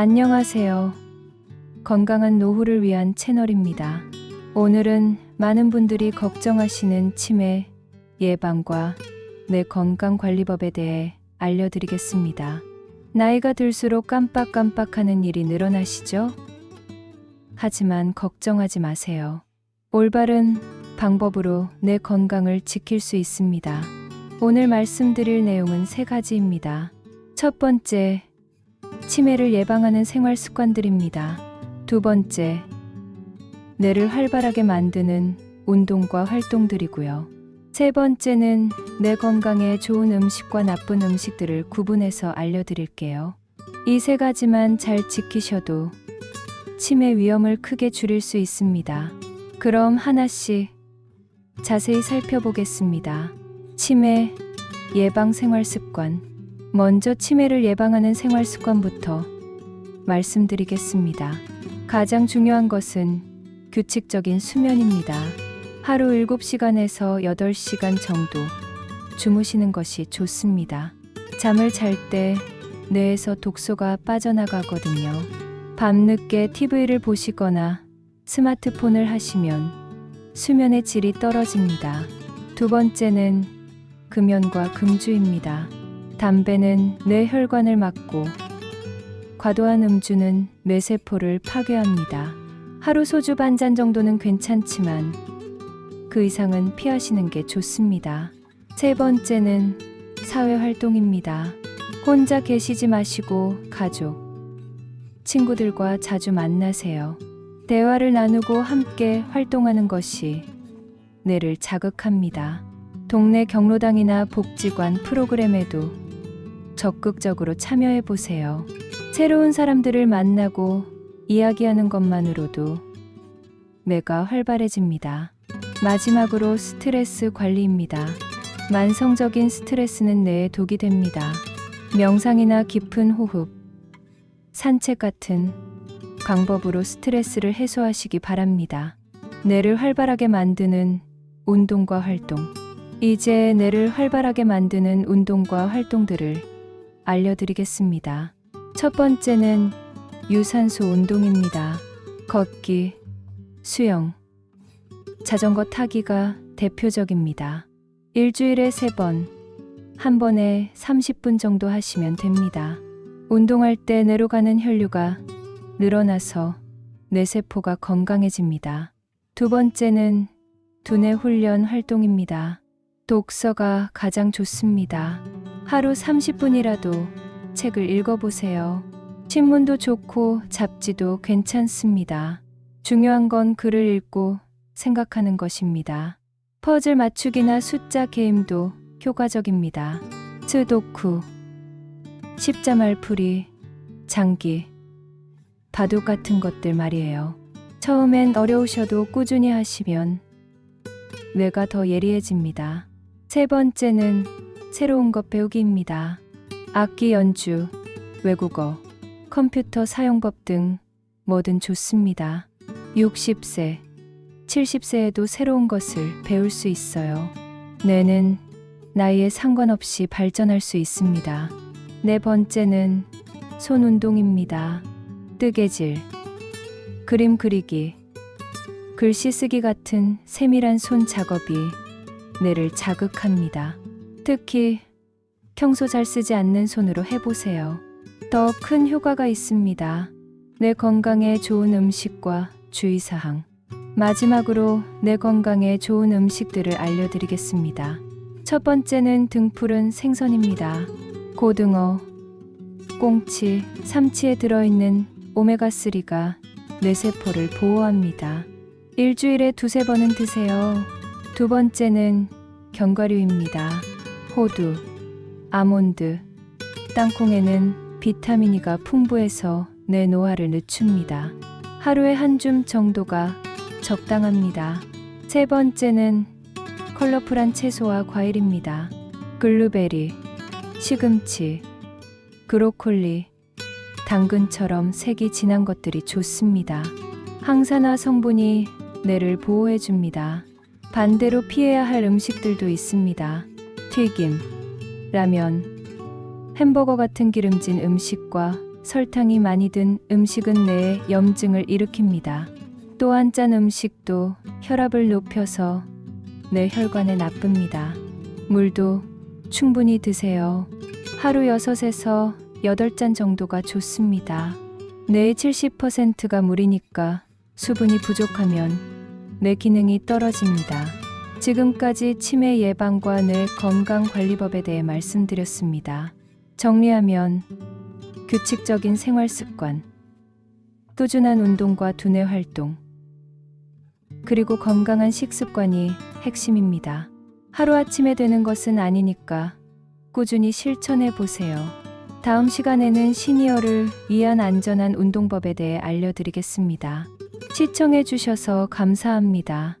안녕하세요. 건강한 노후를 위한 채널입니다. 오늘은 많은 분들이 걱정하시는 치매 예방과 뇌 건강 관리법에 대해 알려드리겠습니다. 나이가 들수록 깜빡깜빡하는 일이 늘어나시죠? 하지만 걱정하지 마세요. 올바른 방법으로 내 건강을 지킬 수 있습니다. 오늘 말씀드릴 내용은 세 가지입니다. 첫 번째, 치매를 예방하는 생활 습관들입니다. 두 번째, 뇌를 활발하게 만드는 운동과 활동들이고요. 세 번째는 내 건강에 좋은 음식과 나쁜 음식들을 구분해서 알려드릴게요. 이 세 가지만 잘 지키셔도 치매 위험을 크게 줄일 수 있습니다. 그럼 하나씩 자세히 살펴보겠습니다. 치매 예방 생활 습관. 먼저 치매를 예방하는 생활 습관부터 말씀드리겠습니다. 가장 중요한 것은 규칙적인 수면입니다. 하루 7시간에서 8시간 정도 주무시는 것이 좋습니다. 잠을 잘 때 뇌에서 독소가 빠져나가거든요. 밤늦게 TV를 보시거나 스마트폰을 하시면 수면의 질이 떨어집니다. 두 번째는 금연과 금주입니다. 담배는 뇌 혈관을 막고 과도한 음주는 뇌세포를 파괴합니다. 하루 소주 반 잔 정도는 괜찮지만 그 이상은 피하시는 게 좋습니다. 세 번째는 사회 활동입니다. 혼자 계시지 마시고 가족, 친구들과 자주 만나세요. 대화를 나누고 함께 활동하는 것이 뇌를 자극합니다. 동네 경로당이나 복지관 프로그램에도 적극적으로 참여해 보세요. 새로운 사람들을 만나고 이야기하는 것만으로도 뇌가 활발해집니다. 마지막으로 스트레스 관리입니다. 만성적인 스트레스는 뇌에 독이 됩니다. 명상이나 깊은 호흡, 산책 같은 방법으로 스트레스를 해소하시기 바랍니다. 뇌를 활발하게 만드는 운동과 활동. 이제 뇌를 활발하게 만드는 운동과 활동들을 알려드리겠습니다. 첫 번째는 유산소 운동입니다. 걷기, 수영, 자전거 타기가 대표적입니다. 일주일에 세 번, 한 번에 30분 정도 하시면 됩니다. 운동할 때 뇌로 가는 혈류가 늘어나서 뇌세포가 건강해집니다. 두 번째는 두뇌 훈련 활동입니다. 독서가 가장 좋습니다. 하루 30분이라도 책을 읽어보세요. 신문도 좋고 잡지도 괜찮습니다. 중요한 건 글을 읽고 생각하는 것입니다. 퍼즐 맞추기나 숫자 게임도 효과적입니다. 스도쿠, 십자말풀이, 장기, 바둑 같은 것들 말이에요. 처음엔 어려우셔도 꾸준히 하시면 뇌가 더 예리해집니다. 세 번째는 새로운 것 배우기입니다. 악기 연주, 외국어, 컴퓨터 사용법 등 뭐든 좋습니다. 60세, 70세에도 새로운 것을 배울 수 있어요. 뇌는 나이에 상관없이 발전할 수 있습니다. 네 번째는 손 운동입니다. 뜨개질, 그림 그리기, 글씨 쓰기 같은 세밀한 손 작업이 뇌를 자극합니다. 특히 평소 잘 쓰지 않는 손으로 해보세요. 더 큰 효과가 있습니다. 내 건강에 좋은 음식과 주의사항. 마지막으로 내 건강에 좋은 음식들을 알려드리겠습니다. 첫 번째는 등푸른 생선입니다. 고등어, 꽁치, 삼치에 들어있는 오메가3가 뇌세포를 보호합니다. 일주일에 두세 번은 드세요. 두 번째는 견과류입니다. 호두, 아몬드, 땅콩에는 비타민 E가 풍부해서 뇌 노화를 늦춥니다. 하루에 한 줌 정도가 적당합니다. 세 번째는 컬러풀한 채소와 과일입니다. 블루베리, 시금치, 브로콜리, 당근처럼 색이 진한 것들이 좋습니다. 항산화 성분이 뇌를 보호해 줍니다. 반대로 피해야 할 음식들도 있습니다. 튀김, 라면, 햄버거 같은 기름진 음식과 설탕이 많이 든 음식은 뇌에 염증을 일으킵니다. 또한 짠 음식도 혈압을 높여서 뇌 혈관에 나쁩니다. 물도 충분히 드세요. 하루 6에서 8잔 정도가 좋습니다. 뇌의 70%가 물이니까 수분이 부족하면 뇌 기능이 떨어집니다. 지금까지 치매 예방과 뇌 건강 관리법에 대해 말씀드렸습니다. 정리하면 규칙적인 생활 습관, 꾸준한 운동과 두뇌 활동, 그리고 건강한 식습관이 핵심입니다. 하루아침에 되는 것은 아니니까 꾸준히 실천해 보세요. 다음 시간에는 시니어를 위한 안전한 운동법에 대해 알려드리겠습니다. 시청해 주셔서 감사합니다.